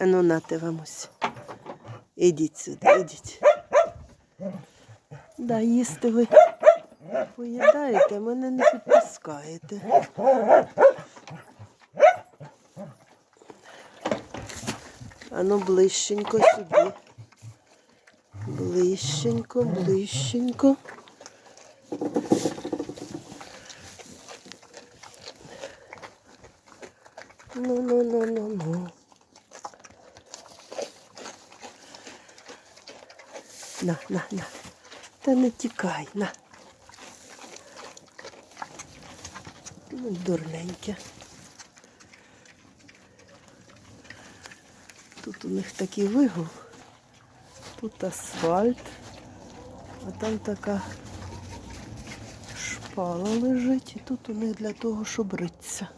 А ну нате вам ось. Ідіть сюди, ідіть. Да, їсти ви поїдаєте, мене не підпускаєте. Ану ближченько сюди. Ближченько, ближченько. Ну, ну, ну, ну, ну. На, на, на. Та не тікай, на. Ну, дурненьке. Тут у них такий вигул. Тут асфальт, а там така шпала лежить. І тут у них для того, щоб ритися.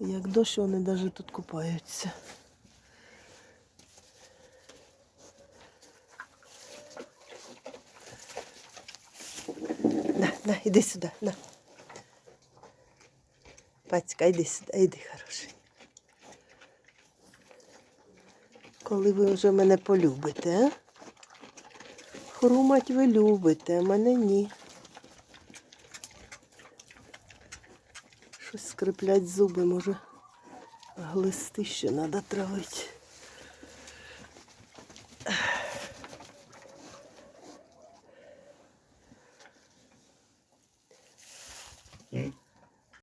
Як дощ, вони навіть тут купаються. На, на, іди сюди, на. Пацька, іди сюди, іди, хороший. Коли ви вже мене полюбите, а? Хрумать ви любите, а мене ні. Щось скриплять зуби, може. Глисти ще треба травити.